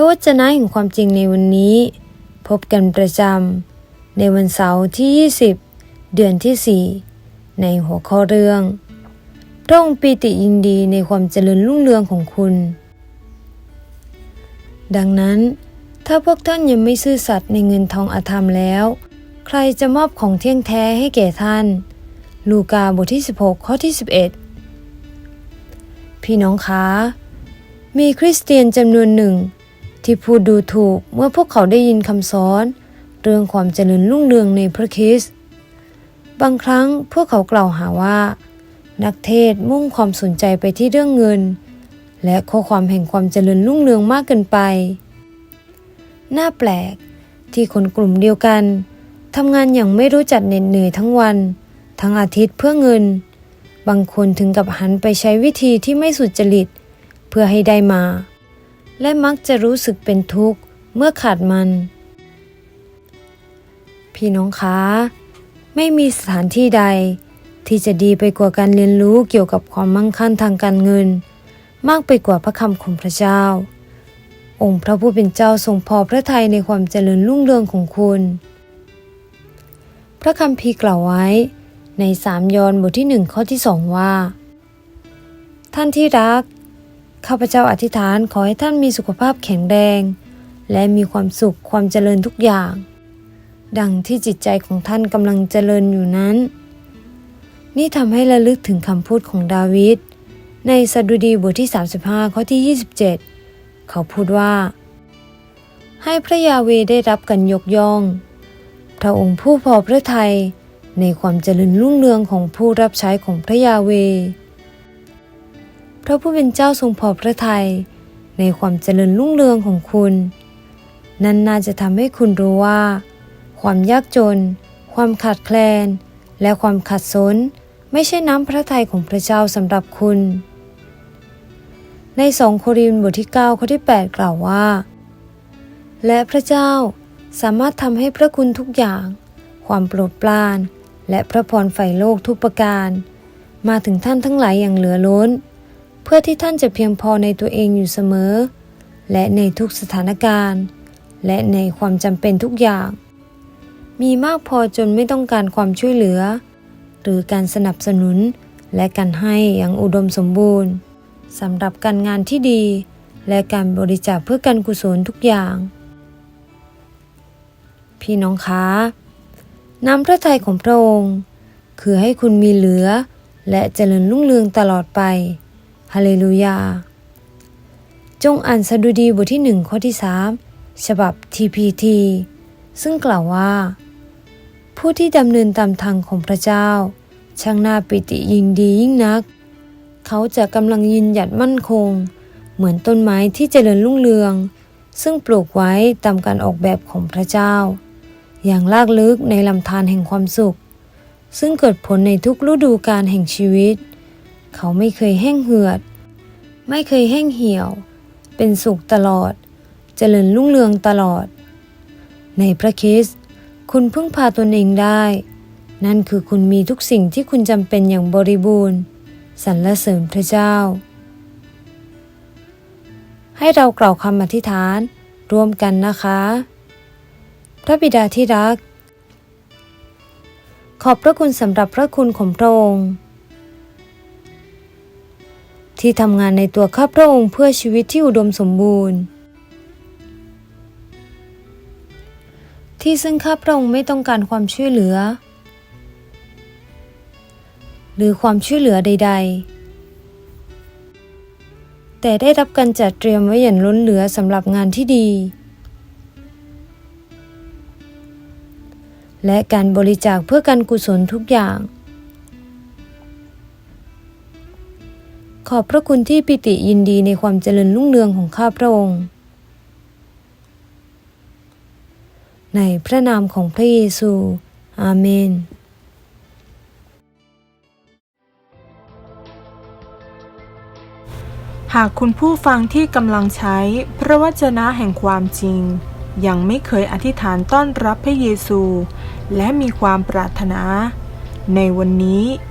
ระวจนะแห่งความจริงในวันนี้ พบกันประจำในวันเสาร์ที่ 20 เดือนที่ 4 ในหัวข้อเรื่องพระองค์ปีติยินดีในความเจริญรุ่งเรืองของคุณ ดังนั้น ถ้าพวกท่านยังไม่ซื่อสัตย์ในเงินทองอาธรรมแล้ว ใครจะมอบของเที่ยงแท้ให้แก่ท่าน ลูกาบทที่ 16 ข้อที่ 11 พี่น้องคะมีคริสเตียนจำนวนหนึ่ง ที่พูดดูถูกเมื่อพวกเขาได้ยินคำสอน เรื่องความเจริญรุ่งเรืองในพระคริสต์บางครั้งพวกเขากล่าวหาว่า นักเทศมุ่งความสนใจไปที่เรื่องเงิน และข้อความแห่งความเจริญรุ่งเรืองมากเกินไป น่าแปลกที่คนกลุ่มเดียวกันทำงานอย่างไม่รู้จักเหน็ดเหนื่อยทั้งวัน ทั้งอาทิตย์เพื่อเงิน บางคนถึงกับหันไปใช้วิธีที่ไม่สุจริต เพื่อให้ได้มา และมักจะรู้สึกเป็นทุกข์เมื่อขาดมัน พี่น้องคะไม่มีสถานที่ใด ที่จะดีไปกว่าการเรียนรู้เกี่ยวกับความมั่งคั่งทางการเงิน มากไปกว่าพระคำของพระเจ้า องค์พระผู้เป็นเจ้าทรงพอพระทัยในความเจริญรุ่งเรืองของคุณ พระคัมภีร์กล่าวไว้ในสามยอห์นบทที่หนึ่งข้อที่สองว่า ท่านที่รัก ข้าพเจ้าอธิษฐานขอให้ท่านมีสุขภาพแข็งแรง และมีความสุขความเจริญทุกอย่าง ดังที่จิตใจของท่านกำลังเจริญอยู่นั้น นี่ทำให้ระลึกถึงคำพูดของดาวิดในสดุดีบทที่ 35 ข้อที่ 27 เขาพูดว่า ให้พระยาเวได้รับการยกย่อง พระองค์ผู้พอพระทัยในความเจริญรุ่งเรืองของผู้รับใช้ของพระยาเว ระผู้เป็นเจ้าทรงพอพระทัยในความเจริญรุ่งเรืองของคุณ นั่นน่าจะทำให้คุณรู้ว่า ความยากจน ความขาดแคลน และความขัดสน ไม่ใช่น้ำพระทัยของพระเจ้าสำหรับคุณ ในสองโครินธ์บทที่ 9 ข้อที่ 8 กล่าวว่า และพระเจ้าสามารถทำให้พระคุณทุกอย่าง ความโปรดปราน และพระพรฝ่ายโลกทุกประการ มาถึงท่านทั้งหลายอย่างเหลือล้น พื่อที่ท่านจะเพียงพอในตัวเองอยู่เสมอ และในทุกสถานการณ์ และในความจำเป็นทุกอย่าง มีมากพอจนไม่ต้องการความช่วยเหลือ หรือการสนับสนุนและการให้อย่างอุดมสมบูรณ์สำหรับการงานที่ดี และการบริจาคเพื่อการกุศลทุกอย่าง พี่น้องคะน้ำพระทัยของพระองค์ คือให้คุณมีเหลือ และเจริญรุ่งเรืองตลอดไป ฮาเลลูยา จงอ่านสดุดีบทที่หนึ่งข้อที่สามฉบับ TPT ซึ่งกล่าวว่า ผู้ที่ดำเนินตามทางของพระเจ้า ช่างน่าปิติยินดียิ่งนัก เขาจะกำลังยืนหยัดมั่นคง เหมือนต้นไม้ที่เจริญรุ่งเรือง ซึ่งปลูกไว้ตามการออกแบบของพระเจ้า อย่างลากลึกในลำธารแห่งความสุข ซึ่งเกิดผลในทุกฤดูกาลแห่งชีวิต เขาไม่เคยแห้งเหือด ไม่เคยแห้งเหี่ยว เป็นสุขตลอด เจริญรุ่งเรืองตลอด ในพระคริสต์คุณพึ่งพาตนเองได้ นั่นคือคุณมีทุกสิ่งที่คุณจำเป็นอย่างบริบูรณ์สรรเสริญพระเจ้า ให้เรากล่าวคำอธิษฐานร่วมกันนะคะ พระบิดาที่รัก ขอบพระคุณสำหรับพระคุณของพระองค์ ที่ทำงานในตัวข้าพระองค์เพื่อชีวิตที่อุดมสมบูรณ์ ที่ซึ่งข้าพระองค์ไม่ต้องการความช่วยเหลือ หรือความช่วยเหลือใด ๆ แต่ได้รับการจัดเตรียมไว้อย่างล้นเหลือสำหรับงานที่ดี และการบริจาคเพื่อการกุศลทุกอย่าง ขอบพระคุณที่ปิติยินดีในความเจริญรุ่งเรืองของข้าพระองค์ ในพระนามของพระเยซู อาเมนหากคุณผู้ฟังที่กำลังใช้พระวจนะแห่งความจริง ยังไม่เคยอธิษฐานต้อนรับพระเยซู และมีความปรารถนา ในวันนี้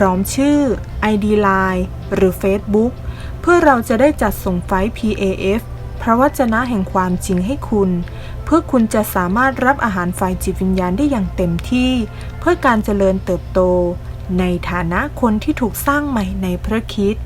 ร้อมชื่อ ID Line หรือ Facebook เพื่อเราจะได้จัดส่งไฟล์ PAF พระวจนะแห่งความจริงให้คุณ เพื่อคุณจะสามารถรับอาหารฝ่ายจิตวิญญาณได้อย่างเต็มที่ เพื่อการเจริญเติบโต ในฐานะคนที่ถูกสร้างใหม่ในพระคิด